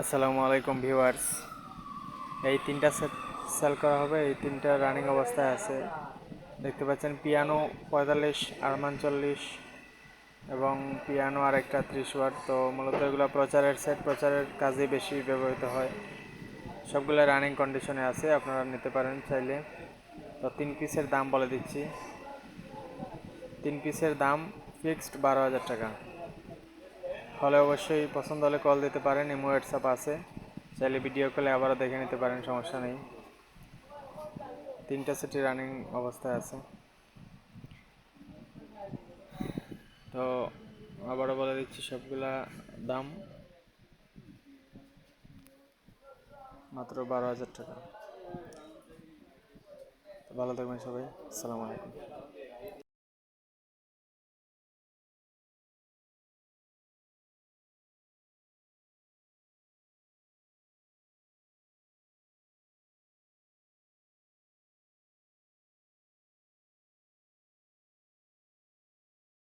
আসসালামু আলাইকুম ভিউয়ার্স। এই তিনটা সেট সেল করা হবে, এই তিনটা রানিং অবস্থায় আছে। দেখতে পাচ্ছেন পিয়ানো পঁয়তাল্লিশ, আরমান চল্লিশ এবং পিয়ানো আর একটা ত্রিশ ওয়াট। তো মূলত এগুলো প্রচারের সেট, প্রচারের কাজে বেশি ব্যবহৃত হয়। সবগুলো রানিং কন্ডিশনে আছে, আপনারা নিতে পারেন চাইলে। তো তিন পিসের দাম বলে দিচ্ছি। তিন পিসের দাম ফিক্সড বারো হাজার টাকা। হলে অবশ্যই পছন্দ হলে কল দিতে পারেন, ইমো হোয়াটসঅ্যাপ আছে। চাইলে ভিডিও কলে আবারও দেখে নিতে পারেন, সমস্যা নেই। তিনটা সেটি রানিং অবস্থায় আছে। তো আবারও বলে দিচ্ছি সবগুলা দাম। মাত্র বারো হাজার টাকা। ভালো থাকবেন সবাই। আসসালামু আলাইকুম।